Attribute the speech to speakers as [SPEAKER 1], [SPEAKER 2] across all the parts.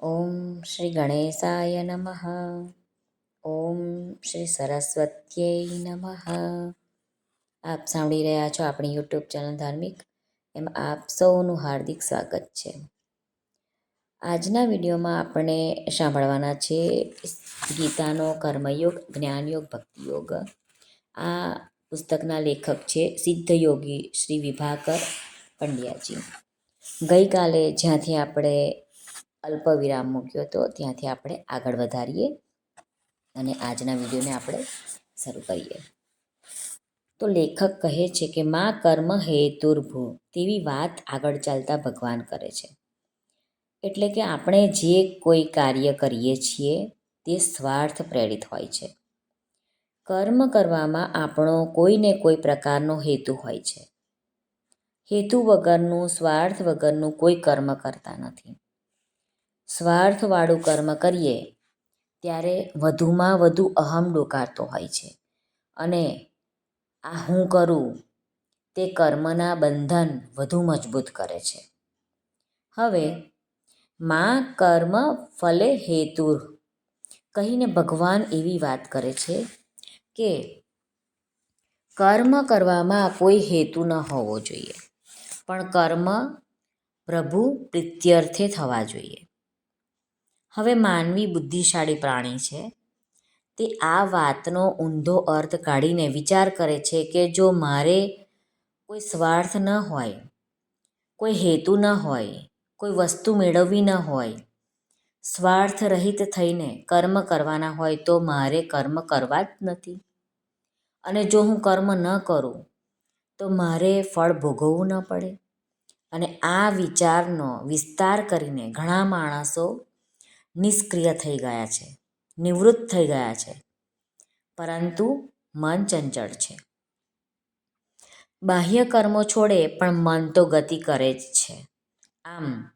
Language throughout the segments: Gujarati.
[SPEAKER 1] ઓમ શ્રી ગણેશાય નમઃ ઓમ શ્રી સરસ્વત્યય નમઃ આપ સાંભળી રહ્યા છો આપણી યુટ્યુબ ચેનલ ધાર્મિક, એમાં આપ સૌનું હાર્દિક સ્વાગત છે. આજના વિડીયોમાં આપણે સાંભળવાના છે ગીતાનો કર્મયોગ, જ્ઞાનયોગ, ભક્તિયોગ. આ પુસ્તકના લેખક છે સિદ્ધયોગી શ્રી વિભાકર પંડ્યાજી. ગઈકાલે જ્યાંથી આપણે અલ્પ વિરામ મૂક્યો હતો. ત્યાંથી આપણે આગળ વધારીએ અને આજના વિડીયોને આપણે શરૂ કરીએ. તો લેખક કહે છે કે, મા કર્મ હેતુર્ભૂ. તેવી વાત આગળ ચાલતા ભગવાન કરે છે. એટલે કે આપણે જે કોઈ કાર્ય કરીએ છીએ તે સ્વાર્થ પ્રેરિત હોય છે. કર્મ કરવામાં આપણો કોઈને કોઈ પ્રકારનો હેતુ હોય છે. હેતુ વગરનું, સ્વાર્થ વગરનું કોઈ કર્મ કરતા નથી. સ્વાર્થવાળું કર્મ કરીએ, ત્યારે વધુમાં વધુ અહમ ડોકારતો હોય છે. અને આ હું કરું, તે કર્મના બંધન વધુ મજબૂત કરે છે. હવે, માં કર્મ ફલે હેતુ કહીને ભગવાન એવી વાત કરે છે કે, કર્મ કરવામાં કોઈ હેતુ ન હોવો જોઈએ, પણ કર્મ પ્રભુ પ્રિત્યર્થે થવા જોઈએ. હવે માનવી બુદ્ધિશાળી પ્રાણી છે. તે આ વાતનો ઊંધો અર્થ કાઢીને વિચાર કરે છે કે જો મારે કોઈ સ્વાર્થ ન હોય, કોઈ હેતુ ન હોય, કોઈ વસ્તુ મેળવવી ન હોય, સ્વાર્થ રહિત થઈને કર્મ કરવાના હોય તો મારે કર્મ કરવા જ નથી. અને જો હું કર્મ ન કરું, તો મારે ફળ ભોગવવું ન પડે. અને આ વિચારનો વિસ્તાર કરીને ઘણા માણસો નિષ્ક્રિય થઈ ગયા છે, નિવૃત્ત થઈ ગયા છે, પરંતુ મન ચંચળ છે. બાહ્ય કર્મો છોડે પણ મન તો ગતિ કરે જ છે. આમ,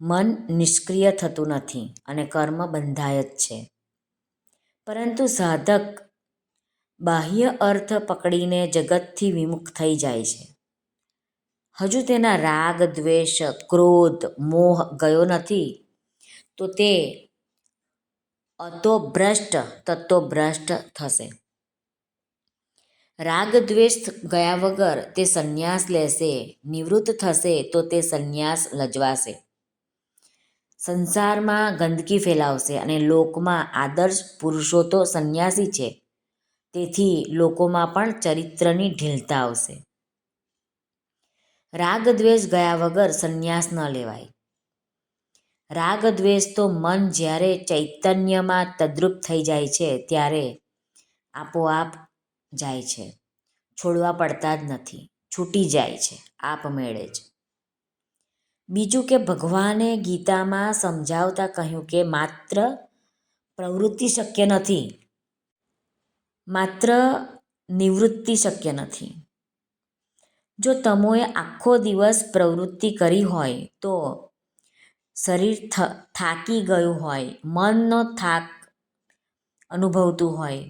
[SPEAKER 1] મન નિષ્ક્રિય થતું નથી અને કર્મ બંધાય જ છે. પરંતુ સાધક બાહ્ય અર્થ પકડીને જગતથી વિમુખ થઈ જાય છે. હજુ તેના રાગ, દ્વેષ, ક્રોધ, મોહ ગયો નથી તો તે અતોભ્રષ્ટ તત્વભ્રષ્ટ થશે. રાગ દ્વેષ ગયા વગર તે સંન્યાસ લેશે, નિવૃત્ત થશે તો તે સંન્યાસ લજવાશે. સંસારમાં ગંદકી ફેલાવશે અને લોકમાં આદર્શ પુરુષો તો સંન્યાસી છે, તેથી લોકોમાં પણ ચરિત્રની ઢીલતા આવશે. રાગ દ્વેષ ગયા વગર સંન્યાસ ન લેવાય. રાગ દ્વેષ તો મન જ્યારે ચૈતન્યમાં તદ્રુપ થઈ જાય છે, ત્યારે આપોઆપ જાય છે. છોડવા પડતા જ નથી, છૂટી જાય છે આપમેળે જ. બીજું કે ભગવાને ગીતામાં સમજાવતા કહ્યું કે માત્ર પ્રવૃત્તિ શક્ય નથી, માત્ર નિવૃત્તિ શક્ય નથી. જો તમોએ આખો દિવસ પ્રવૃત્તિ કરી હોય તો શરીર થાકી ગયું હોય મનનો થાક અનુભવતું હોય,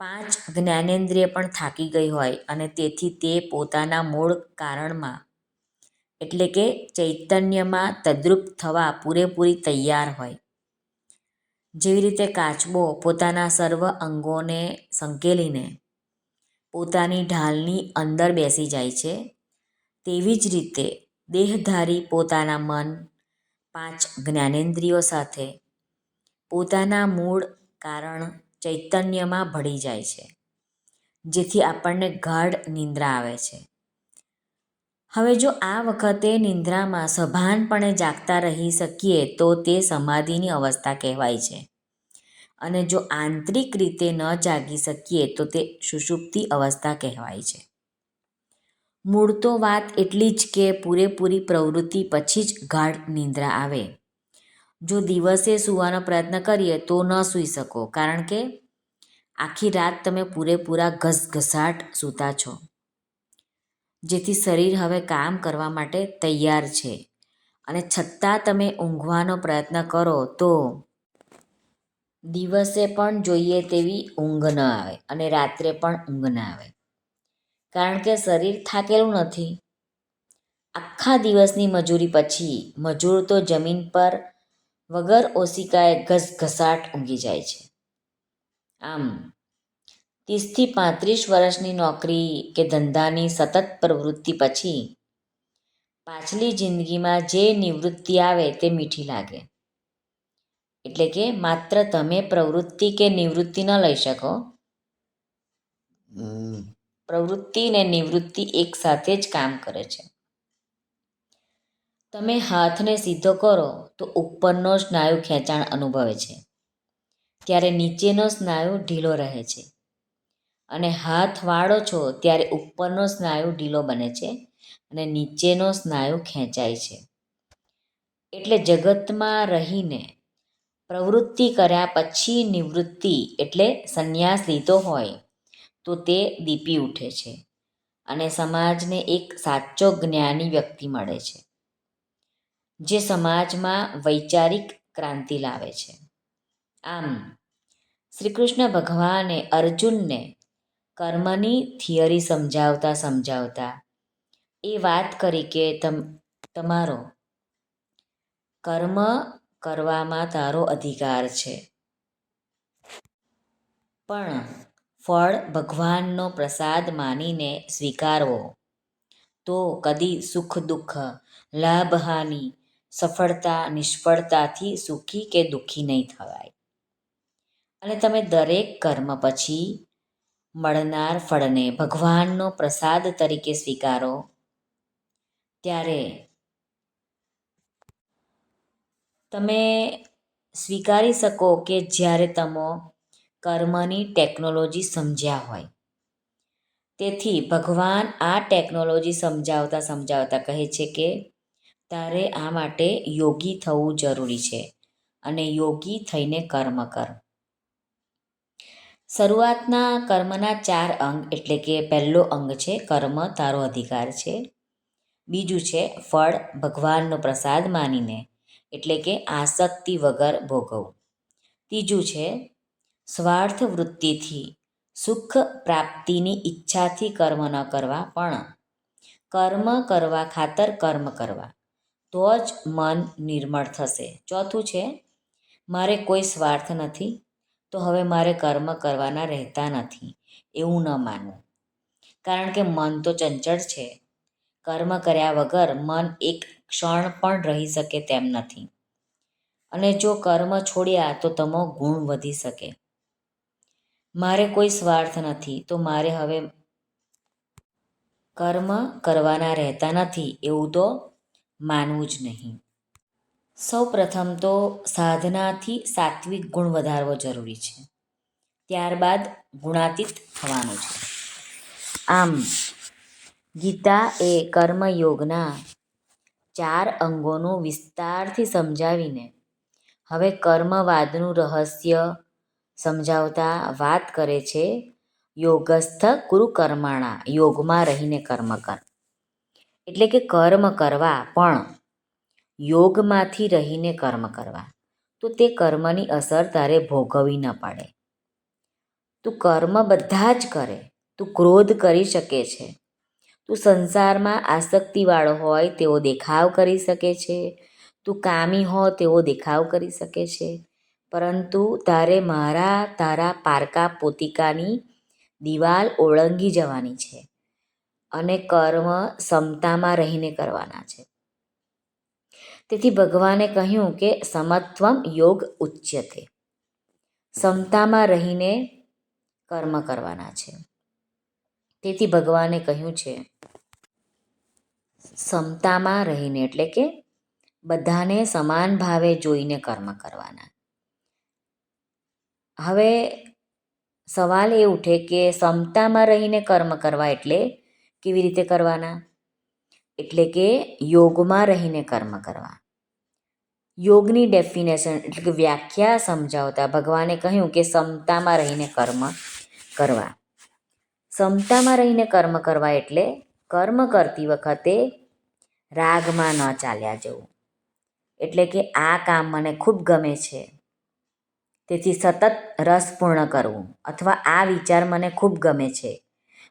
[SPEAKER 1] પાંચ જ્ઞાનેન્દ્રિય પણ થાકી ગઈ હોય અને તેથી તે પોતાના મૂળ કારણમાં, એટલે કે ચૈતન્યમાં તદ્રુપ થવા પૂરેપૂરી તૈયાર હોય. જેવી રીતે કાચબો પોતાના સર્વ અંગોને સંકેલીને પોતાની ઢાલની અંદર બેસી જાય છે, તેવી જ રીતે દેહધારી પોતાના મન પાંચ જ્ઞાનેન્દ્રિયો સાથે પોતાના મૂળ કારણ ચૈતન્યમાં ભળી જાય છે, જેથી આપણને ગાઢ નિંદ્રા આવે છે. હવે જો આ વખતે નિંદ્રામાં સભાનપણે જાગતા રહી શકીએ, તો તે સમાધિની અવસ્થા કહેવાય છે. અને જો આંતરિક રીતે ન જાગી શકીએ, તો તે સુષુપ્તિ અવસ્થા કહેવાય છે. મૂળ તો વાત એટલી જ કે પૂરેપૂરી પ્રવૃત્તિ પછી જ ગાઢ નિંદ્રા આવે. જો દિવસે સૂવાનો પ્રયત્ન કરીએ તો ન સૂઈ શકો, કારણ કે આખી રાત તમે પૂરેપૂરા ઘસઘસાટ સૂતા છો. જેથી શરીર હવે કામ કરવા માટે તૈયાર છે. અને છતાં તમે ઊંઘવાનો પ્રયત્ન કરો તો દિવસે પણ જોઈએ તેવી ઊંઘ ન આવે અને રાત્રે પણ ઊંઘ ન આવે. કારણ કે શરીર થાકેલું નથી. આખા દિવસની મજૂરી પછી મજૂર તો જમીન પર વગર ઓશિકાએ ઘસઘસાટ ઊંઘી જાય છે. આમ, ત્રીસથી પાંત્રીસ વર્ષની નોકરી કે ધંધાની સતત પ્રવૃત્તિ પછી પાછલી જિંદગીમાં જે નિવૃત્તિ આવે તે મીઠી લાગે. એટલે કે માત્ર તમે પ્રવૃત્તિ કે નિવૃત્તિ ન લઈ શકો. પ્રવૃત્તિ ને નિવૃત્તિ એક સાથે જ કામ કરે છે. તમે હાથને સીધો કરો તો ઉપરનો સ્નાયુ ખેંચાણ અનુભવે છે. ત્યારે નીચેનો સ્નાયુ ઢીલો રહે છે. અને હાથ વાળો છો ત્યારે ઉપરનો સ્નાયુ ઢીલો બને છે અને નીચેનો સ્નાયુ ખેંચાય છે. એટલે જગતમાં રહીને પ્રવૃત્તિ કર્યા પછી નિવૃત્તિ એટલે સંન્યાસ લીધો હોય. તો તે દીપી ઉઠે છે અને સમાજને એક સાચો જ્ઞાની વ્યક્તિ મળે છે, જે સમાજમાં વૈચારિક ક્રાંતિ લાવે છે. આમ શ્રી કૃષ્ણ ભગવાને અર્જુનને કર્મની થિયરી સમજાવતા સમજાવતા એ વાત કરી કે, તમ, તમારો કર્મ કરવામાં તારો અધિકાર છે. પણ ફળ ભગવાનનો પ્રસાદ માનીને સ્વીકારવો. તો કદી સુખ દુઃખ, લાભ હાનિ, સફળતા નિષ્ફળતાથી સુખી કે દુઃખી નહીં થવાય. અને તમે દરેક કર્મ પછી મળનાર ફળને ભગવાનનો પ્રસાદ તરીકે સ્વીકારો. ત્યારે તમે સ્વીકારી શકો કે જ્યારે તમે કર્મની ટેકનોલોજી સમજ્યા હોય. તેથી ભગવાન આ ટેકનોલોજી સમજાવતા સમજાવતા કહે છે કે, તારે આ માટે યોગી થવું જરૂરી છે અને યોગી થઈને કર્મ કર. શરૂઆતના કર્મના ચાર અંગ એટલે કે પહેલો અંગ છે કર્મ, તારો અધિકાર છે. બીજું છે ફળ, ભગવાનનો પ્રસાદ માનીને, એટલે કે આસક્તિ વગર ભોગવવું. ત્રીજું છે સ્વાર્થ વૃત્તિથી સુખ પ્રાપ્તિની ઈચ્છાથી કર્મ ન કરવા પણ. કર્મ કરવા ખાતર કર્મ કરવા. તો જ મન નિર્મળ થશે. ચોથું છે, મારે કોઈ સ્વાર્થ નથી, તો હવે મારે કર્મ કરવાના રહેતા નથી. એવું ન માનવું. કારણ કે મન તો ચંચળ છે. કર્મ કર્યા વગર મન એક ક્ષણ પણ રહી શકે તેમ નથી. અને જો કર્મ છોડ્યા તો તમો ગુણ વધી શકે. મારે કોઈ સ્વાર્થ નથી, તો મારે હવે કર્મ કરવાના રહેતા નથી, એવું તો માનવું જ નહીં. સૌ પ્રથમ તો સાધનાથી સાત્વિક ગુણ વધારવો જરૂરી છે. ત્યારબાદ ગુણાતીત થવાનું છે. આમ, ગીતા એ કર્મયોગના ચાર અંગોનું વિસ્તારથી સમજાવીને, હવે કર્મવાદનું રહસ્ય સમજાવતા વાત કરે છે, યોગસ્થ કુરુ કર્માણા, યોગમાં રહીને કર્મ કર. એટલે કે કર્મ કરવા પણ, યોગમાંથી રહીને કર્મ કરવા. તો તે કર્મની અસર તારે ભોગવવી ન પડે. તું કર્મ બધા જ કરે, તું ક્રોધ કરી શકે છે. તું સંસારમાં આસક્તિવાળો હોય તેવો દેખાવ કરી શકે છે. તું કામી હો તેવો દેખાવ કરી શકે છે. પરંતુ તારે મારા તારા પારકા પોતિકાની દિવાલ ઓળંગી જવાની છે અને કર્મ સમતામાં રહીને કરવાના છે. તેથી ભગવાને કહ્યું કે સમત્વમ યોગ ઉચ્યતે. સમતામાં રહીને કર્મ કરવાના છે. તેથી ભગવાને કહ્યું છે, સમતામાં રહીને એટલે કે બધાને સમાન ભાવે જોઈને કર્મ કરવાના. હવે સવાલ એ ઉઠે કે સમતામાં રહીને કર્મ કરવા એટલે કેવી રીતે કરવાના? એટલે કે યોગમાં રહીને કર્મ કરવા. યોગની ડેફિનેશન એટલે કે વ્યાખ્યા સમજાવતા ભગવાને કહ્યું કે સમતામાં રહીને કર્મ કરવા. સમતામાં રહીને કર્મ કરવા એટલે કર્મ કરતી વખતે રાગમાં ન ચાલ્યા જવું. એટલે કે આ કામ મને ખૂબ ગમે છે. તેથી સતત રસ પૂર્ણ કરવું અથવા આ વિચાર મને ખૂબ ગમે છે.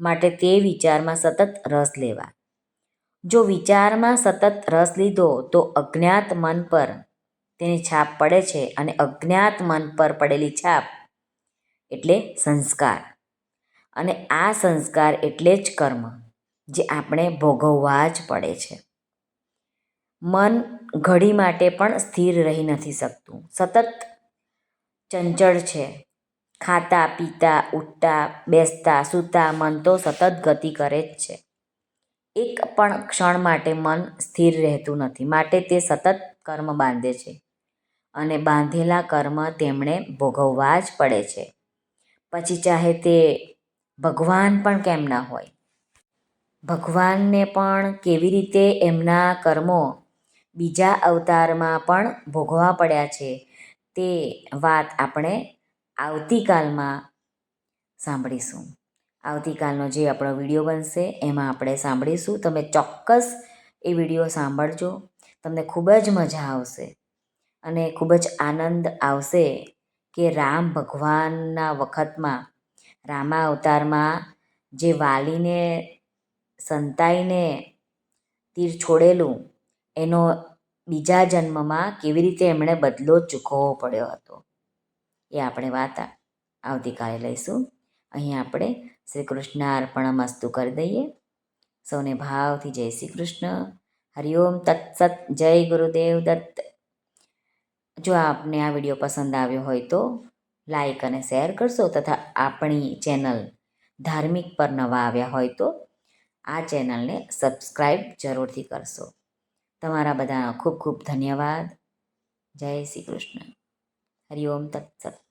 [SPEAKER 1] માટે તે વિચારમાં સતત રસ લેવા. જો વિચારમાં સતત રસ લીધો તો અજ્ઞાત મન પર તેની છાપ પડે છે અને અજ્ઞાત મન પર પડેલી છાપ એટલે સંસ્કાર. અને આ સંસ્કાર એટલે જ કર્મ, જે આપણે ભોગવવા જ પડે છે. મન ઘડી માટે પણ સ્થિર રહી નથી શકતું. સતત ચંચળ છે. ખાતા, પીતા, ઉઠતા, બેસતા, સૂતા, મન તો સતત ગતિ કરે જ છે. એક પણ ક્ષણ માટે મન સ્થિર રહેતું નથી, માટે તે સતત કર્મ બાંધે છે. અને બાંધેલા કર્મ તેમણે ભોગવવા જ પડે છે. પછી ચાહે તે ભગવાન પણ કેમ ના હોય? ભગવાનને પણ કેવી રીતે એમના કર્મો બીજા અવતારમાં પણ ભોગવા પડ્યા છે? તે વાત આપણે આવતીકાલમાં સાંભળીશું. આવતીકાલનો જે આપણો વીડિયો બનશે, એમાં આપણે સાંભળીશું. તમે ચોક્કસ એ વીડિયો સાંભળજો. તમને ખૂબ જ મજા આવશે. અને ખૂબ જ આનંદ આવશે કે રામ ભગવાનના વખતમાં, રામા અવતારમાં જે વાલીને, સંતાઈને તીર છોડેલું, એનો બીજા જન્મમાં કેવી રીતે એમણે બદલો ચૂકવવો પડ્યો હતો? એ આપણે વાત આવતીકાલે લઈશું. અહીં આપણે શ્રી કૃષ્ણ અર્પણ મસ્તુ કરી દઈએ. સૌને ભાવથી જય શ્રી કૃષ્ણ હરિઓમ તત્સત, જય ગુરુદેવ દત્ત. જો આપને આ વીડિયો પસંદ આવ્યો હોય તો લાઈક અને શેર કરશો તથા આપણી ચેનલ ધાર્મિક પર નવા આવ્યા હોય તો આ ચેનલને સબસ્ક્રાઈબ જરૂરથી કરશો. તમારા બધાનો ખૂબ ખૂબ ધન્યવાદ. જય શ્રી કૃષ્ણ. હરિઓમ તત્સત.